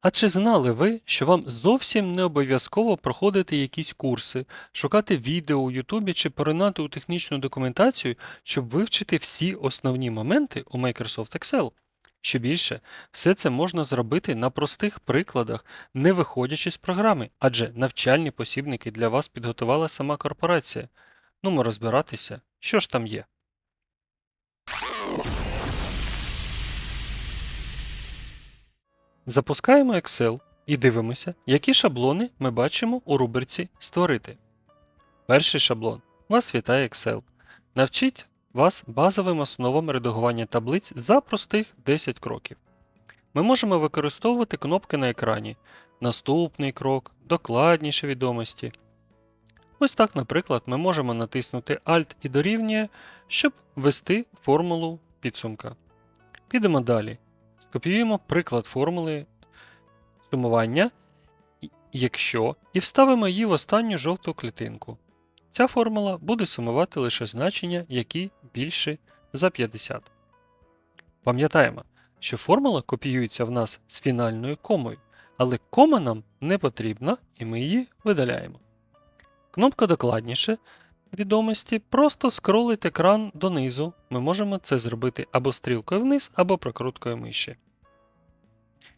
А чи знали ви, що вам зовсім не обов'язково проходити якісь курси, шукати відео у Ютубі чи поринати у технічну документацію, щоб вивчити всі основні моменти у Microsoft Excel? Що більше, все це можна зробити на простих прикладах, не виходячи з програми, адже навчальні посібники для вас підготувала сама корпорація. Ну, ми розбиратися, що ж там є. Запускаємо Excel і дивимося, які шаблони ми бачимо у рубриці Створити. Перший шаблон вас вітає Excel. Навчить вас базовим основам редагування таблиць за простих 10 кроків. Ми можемо використовувати кнопки на екрані. Наступний крок, докладніші відомості. Ось так, наприклад, ми можемо натиснути Alt і дорівнює, щоб ввести формулу підсумка. Підемо далі. Скопіюємо приклад формули сумування, якщо, і вставимо її в останню жовту клітинку. Ця формула буде сумувати лише значення, які більше за 50. Пам'ятаємо, що формула копіюється в нас з фінальною комою, але кома нам не потрібна і ми її видаляємо. Кнопка докладніше відомості просто скролить екран донизу. Ми можемо це зробити або стрілкою вниз, або прокруткою миші.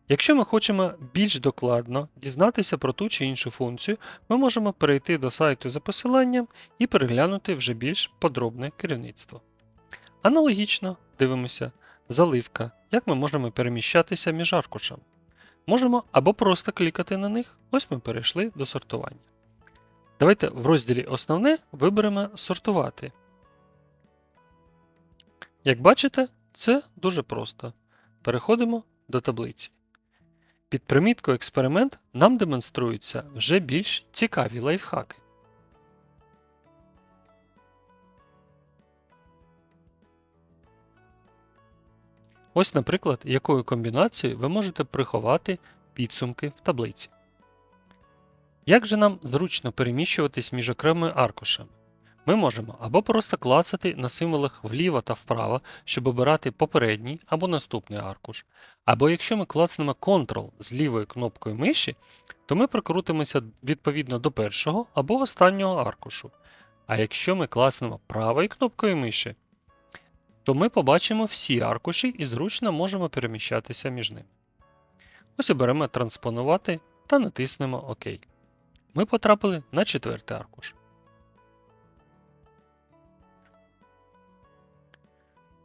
Якщо ми хочемо більш докладно дізнатися про ту чи іншу функцію, ми можемо перейти до сайту за посиланням і переглянути вже більш подробне керівництво. Аналогічно дивимося заливка, як ми можемо переміщатися між аркушами. Можемо або просто клікати на них, ось ми перейшли до сортування. Давайте в розділі Основне виберемо Сортувати. Як бачите, це дуже просто. Переходимо до таблиці. Під приміткою експеримент нам демонструються вже більш цікаві лайфхаки. Ось, наприклад, якою комбінацією ви можете приховати підсумки в таблиці. Як же нам зручно переміщуватись між окремими аркушами? Ми можемо або просто клацати на символах вліво та вправо, щоб обирати попередній або наступний аркуш. Або якщо ми клацнемо Ctrl з лівою кнопкою миші, то ми прокрутимося відповідно до першого або останнього аркушу. А якщо ми клацнемо правою кнопкою миші, то ми побачимо всі аркуші і зручно можемо переміщатися між ними. Ось оберемо транспонувати та натиснемо ОК. Ми потрапили на четвертий аркуш.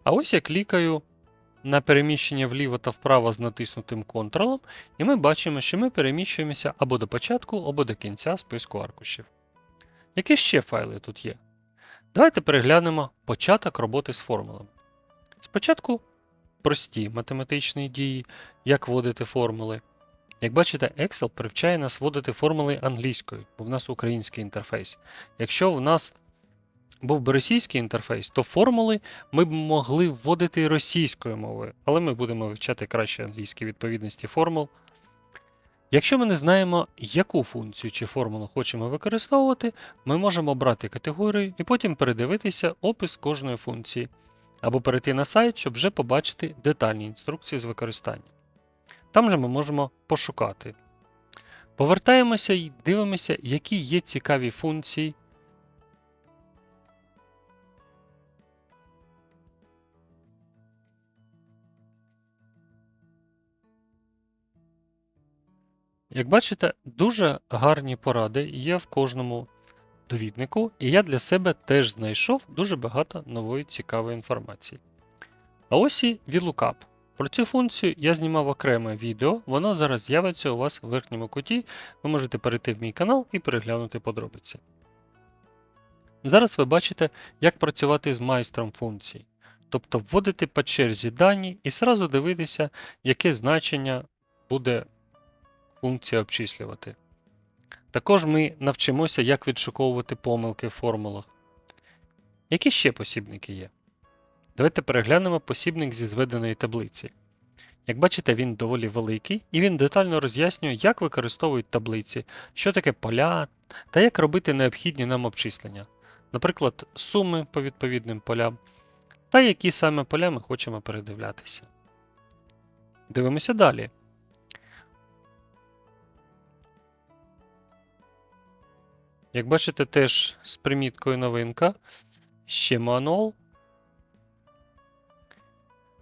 А ось я клікаю на переміщення вліво та вправо з натиснутим контролом, і ми бачимо, що ми переміщуємося або до початку, або до кінця списку аркушів. Які ще файли тут є? Давайте переглянемо початок роботи з формулами. Спочатку прості математичні дії, як вводити формули. Як бачите, Excel привчає нас вводити формули англійською, бо в нас український інтерфейс. Якщо в нас був би російський інтерфейс, то формули ми б могли вводити російською мовою, але ми будемо вивчати краще англійські відповідності формул. Якщо ми не знаємо, яку функцію чи формулу хочемо використовувати, ми можемо обрати категорію і потім передивитися опис кожної функції, або перейти на сайт, щоб вже побачити детальні інструкції з використання. Там же ми можемо пошукати. Повертаємося і дивимося, які є цікаві функції. Як бачите, дуже гарні поради є в кожному довіднику, і я для себе теж знайшов дуже багато нової цікавої інформації. А ось і VLOOKUP. Про цю функцію я знімав окреме відео, воно зараз з'явиться у вас в верхньому куті. Ви можете перейти в мій канал і переглянути подробиці. Зараз ви бачите, як працювати з майстром функцій. Тобто вводити по черзі дані і сразу дивитися, яке значення буде функція обчислювати. Також ми навчимося, як відшуковувати помилки в формулах. Які ще посібники є? Давайте переглянемо посібник зі зведеної таблиці. Як бачите, він доволі великий і він детально роз'яснює, як використовують таблиці, що таке поля та як робити необхідні нам обчислення, наприклад, суми по відповідним полям, та які саме поля ми хочемо передивлятися. Дивимося далі. Як бачите, теж з приміткою новинка, ще мануал.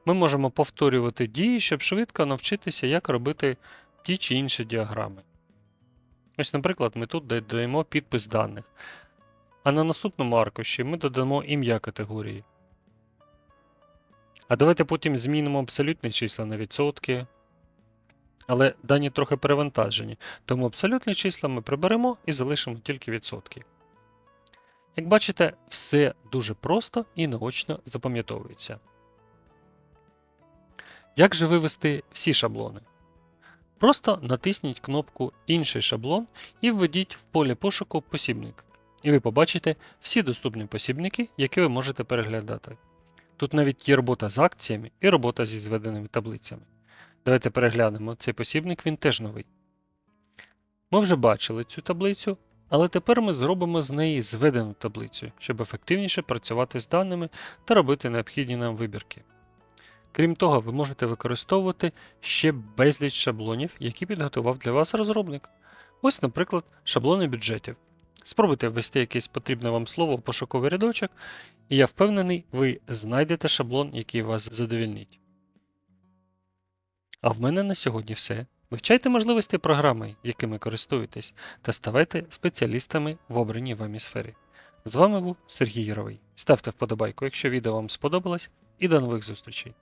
Ми можемо повторювати дії, щоб швидко навчитися, як робити ті чи інші діаграми. Ось, наприклад, ми тут додаємо підпис даних. А на наступному аркуші ми додамо ім'я категорії. А давайте потім змінимо абсолютні числа на відсотки. Але дані трохи перевантажені, тому абсолютні числа ми приберемо і залишимо тільки відсотки. Як бачите, все дуже просто і наочно запам'ятовується. Як же вивести всі шаблони? Просто натисніть кнопку Інший шаблон і введіть в поле пошуку посібник. І ви побачите всі доступні посібники, які ви можете переглядати. Тут навіть є робота з акціями і робота зі зведеними таблицями. Давайте переглянемо цей посібник, він теж новий. Ми вже бачили цю таблицю, але тепер ми зробимо з неї зведену таблицю, щоб ефективніше працювати з даними та робити необхідні нам вибірки. Крім того, ви можете використовувати ще безліч шаблонів, які підготував для вас розробник. Ось, наприклад, шаблони бюджетів. Спробуйте ввести якесь потрібне вам слово в пошуковий рядочок, і я впевнений, ви знайдете шаблон, який вас задовільнить. А в мене на сьогодні все. Вивчайте можливості програми, якими користуєтесь, та ставайте спеціалістами в обраній вами сфері. З вами був Сергій Яровий. Ставте вподобайку, якщо відео вам сподобалось, і до нових зустрічей!